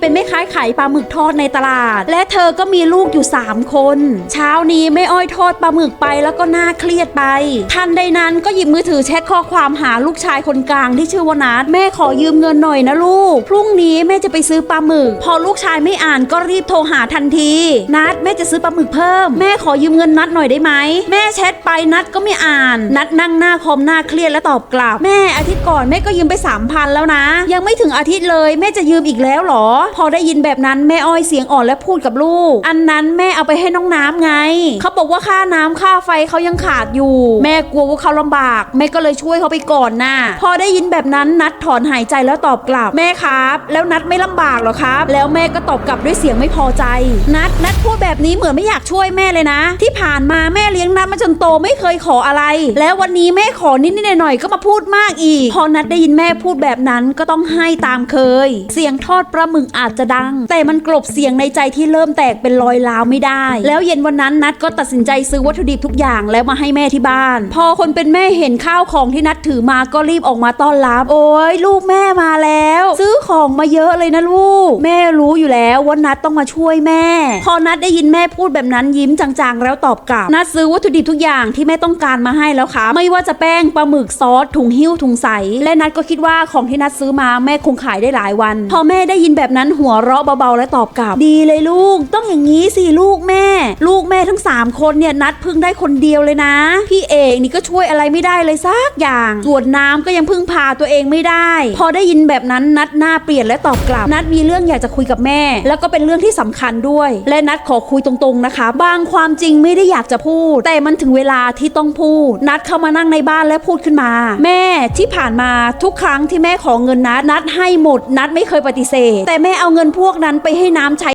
เป็นแม่ค้าขายปลาหมึกทอดในตลาด และเธอก็มีลูกอยู่ 3 คน เช้านี้แม่อ้อยทอดปลาหมึกไปแล้วก็น่าเครียดไป ทันใดนั้นก็หยิบมือถือแชทข้อความหาลูกชายคนกลางที่ชื่อว่านัดแม่ขอยืมเงินหน่อยนะลูก พรุ่งนี้แม่จะไปซื้อปลาหมึก พอลูกชายไม่อ่านก็รีบโทรหาทันที นัดแม่จะซื้อปลาหมึกเพิ่ม แม่ขอยืมเงินนัดหน่อยได้ไหมแม่แชทไปนัดก็ไม่อ่าน นัดนั่งหน้าคอมหน้าเครียดและตอบกลับ แม่อาทิตย์ก่อนแม่ก็ยืมไปสามพันแล้วนะ ยังไม่ถึงอาทิตย์เลยแม่จะยืมอีกแล้วหรอพอได้ยินแบบนั้นแม่อ้อยเสียงอ่อนและพูดกับลูก อันนั้นแม่เอาไปให้น้องน้ำไง เขาบอกว่าค่าน้ำค่าไฟเขายังขาดอยู่ แม่กลัวว่าเขาลำบาก แม่ก็เลยช่วยเขาไปก่อนน่ะ พอได้ยินแบบนั้นนัดถอนหายใจแล้วตอบกลับ แม่ครับ แล้วนัดไม่ลำบากหรอครับ แล้วแม่ก็ตอบกลับด้วยเสียงไม่พอใจ นัดนัดพูดแบบนี้เหมือนไม่อยากช่วยแม่เลยนะ ที่ผ่านมาแม่เลี้ยงนัดมาจนโตไม่เคยขออะไร แล้ววันนี้แม่ขอนิดๆหน่อยๆก็มาพูดมากอีก พอนัดได้ยินแม่พูดแบบนั้นก็ต้องให้ตามเคย เสียงทอดปลาหมึกอาจจะดัง แต่มันกลบเสียงในใจที่เริ่มแตกเป็นรอยร้าวไม่ได้ แล้วเย็นวันนั้นนัดก็ตัดสินใจซื้อวัตถุดิบทุกอย่างแล้วมาให้แม่ที่บ้าน พอคนเป็นแม่เห็นข้าวของที่นัดถือมาก็รีบออกมาต้อนรับ โอ้ยลูกแม่มาแล้ว ซื้อของมาเยอะเลยนะลูก แม่รู้อยู่แล้วว่านัดต้องมาช่วยแม่ พอนัดได้ยินแม่พูดแบบนั้นยิ้มจางๆ แล้วตอบกลับนัดซื้อวัตถุดิบทุกอย่างที่แม่ต้องการมาให้แล้วค่ะ ไม่ว่าจะแป้งปลาหมึกซอสถุงหิ้วถุงใส และนัดก็คิดว่าของที่นัดซื้อมาแม่คงขายได้หลายวัน พอแม่ได้ยินแบบนั้นหัวเราะเบาๆและตอบกลับ ดีเลยลูก ต้องอย่างนี้สิลูกแม่ ลูกแม่ทั้งสามคนเนี่ยนัดพึ่งได้คนเดียวเลยนะ พี่เอกนี่ก็ช่วยอะไรไม่ได้เลยสักอย่าง ส่วนน้ำก็ยังพึ่งพาตัวเองไม่ได้ พอได้ยินแบบนั้นนัดหน้าเปลี่ยนและตอบกลับ นัดมีเรื่องอยากจะคุยกับแม่ แล้วก็เป็นเรื่องที่สำคัญด้วย และนัดขอคุยตรงๆนะคะ บางความจริงไม่ได้อยากจะพูด แต่มันถึงเวลาที่ต้องพูด นัดเข้ามานั่งในบ้านและพูดขึ้นมา แม่ที่ผ่านมาทุกครั้งที่แม่ขอเงินนัดนัดให้หมด นัดไม่เคยปฏิเสธแต่แม่เอาเงินพวกนั้นไปให้น้ำใช้